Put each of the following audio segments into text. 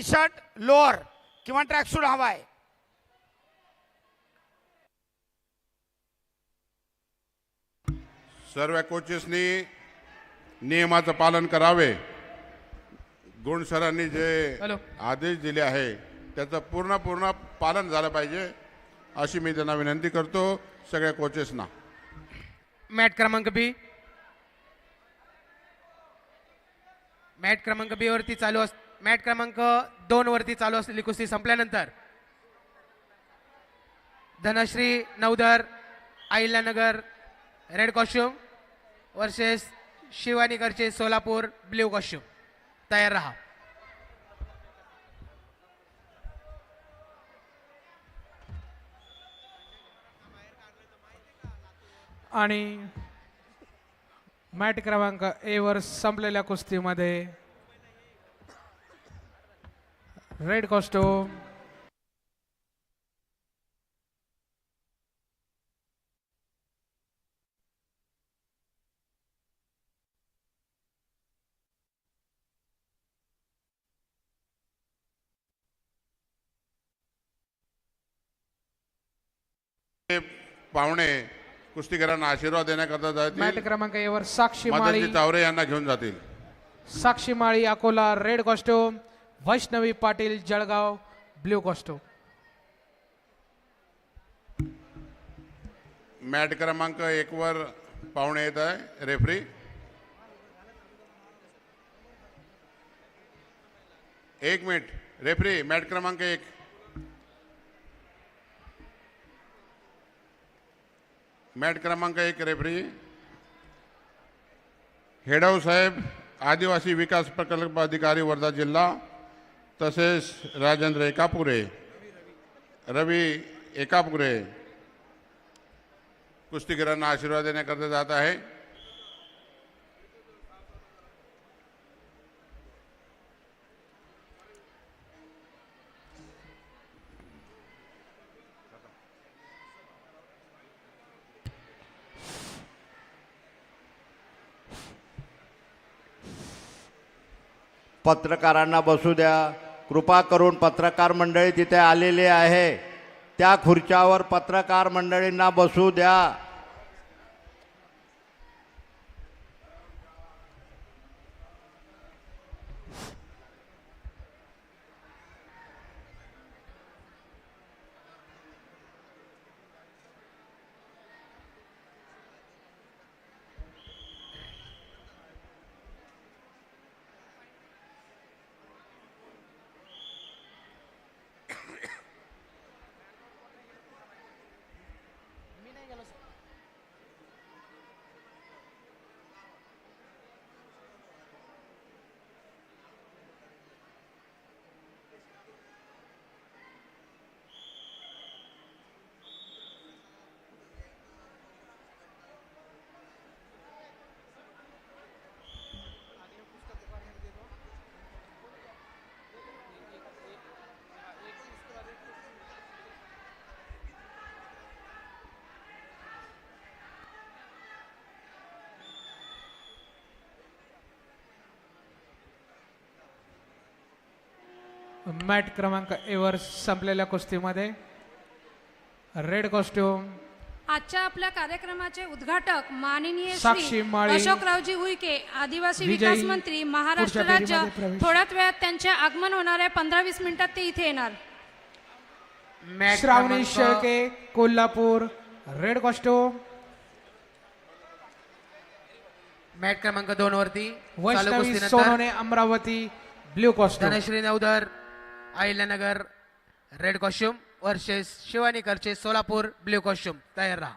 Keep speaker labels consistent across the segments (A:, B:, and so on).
A: T shirt lower किंवा tracksuit हवा आहे.
B: सर्व कोचेसनी नियमाचं पालन करावे. गुण सरांनी जे
C: हॅलो.
B: आदेश दिले आहे त्याचं पूर्ण पूर्ण पालन झालं पाहिजे अशी मी त्यांना विनंती करतो सगळ्या कोचेसना.
C: मॅट क्रमांक बी. मॅट क्रमांक बी वरती चालू अस मॅट क्रमांक दोन वरती चालू असलेली कुस्ती संपल्यानंतर Dhanashri Navdar Ahilyanagar red costume versus शिवानीकरचे Solapur blue costume. तयार रहा.
D: आणि मॅट क्रमांक ए वर संपलेल्या कुस्तीमध्ये रेड कॉस्ट्यूम
B: पाहुणे कुस्तीगरांना आशीर्वाद देण्याकरता
D: मॅट
B: जातील
D: क्रमांक ए वर साक्षी माळी.
B: मदनजी तावरे यांना घेऊन जातील.
D: Sakshi Mali Akola red costume Vaishnavi Patil Jalgaon blue costume.
B: Mat क्रमांक एक वर पाहुणे येत आहे. रेफरी एक मिनिट. रेफरी मॅट क्रमांक एक. मॅट क्रमांक एक रेफरी हेडव साहेब आदिवासी विकास प्रकल्प अधिकारी वर्धा जिल्हा. तसेच राजेंद्र एकापुरे रवी एकापुरे कुस्तीगिरांना आशीर्वाद देण्याकरता जात आहे.
E: पत्रकारांना बसू द्या. कृपा करून पत्रकार मंडळी तिथे आलेली आहे. त्या खुर्च्यावर पत्रकार मंडळींना बसू द्या.
D: मॅट क्रमांक ए वर संपलेल्या कुस्तीमध्ये रेड कॉस्ट्यूम
F: आजच्या आपल्या कार्यक्रमाचे उद्घाटक माननीय
D: साक्षी
F: श्री
D: माळी.
F: अशोकरावजी उईके आदिवासी
D: विजयी.
F: विकास मंत्री महाराष्ट्र
D: पुढच्या
F: राज्य
D: फेरीमध्ये प्रवेश.
F: थोड्याच वेळात त्यांचे आगमन होणार आहे पंधरा वीस मिनिटात ते इथे येणार
C: मॅट
D: श्रावणी
C: क्रमांक-
D: Shelke Kolhapur red costume
C: mat क्रमांक दोन वरती चालू
D: Vaishnavi
C: कुस्तीनंतर
D: Sonone Amravati blue costume
C: Dhanashri Navdar Ahilyanagar red costume versus शिवानीकरचे Solapur blue costume तयार राहा.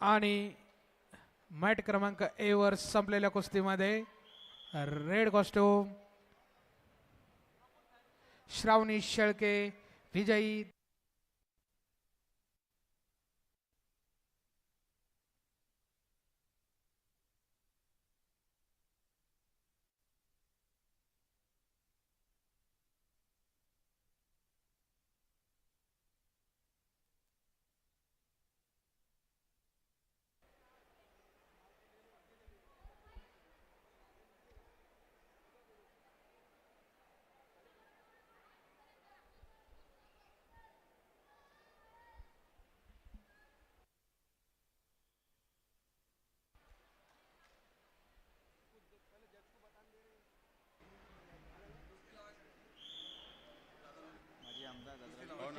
D: आणि
B: मॅट क्रमांक ए वर संपलेल्या कुस्तीमध्ये रेड कॉस्ट्यूम श्रावणी शेळके विजयी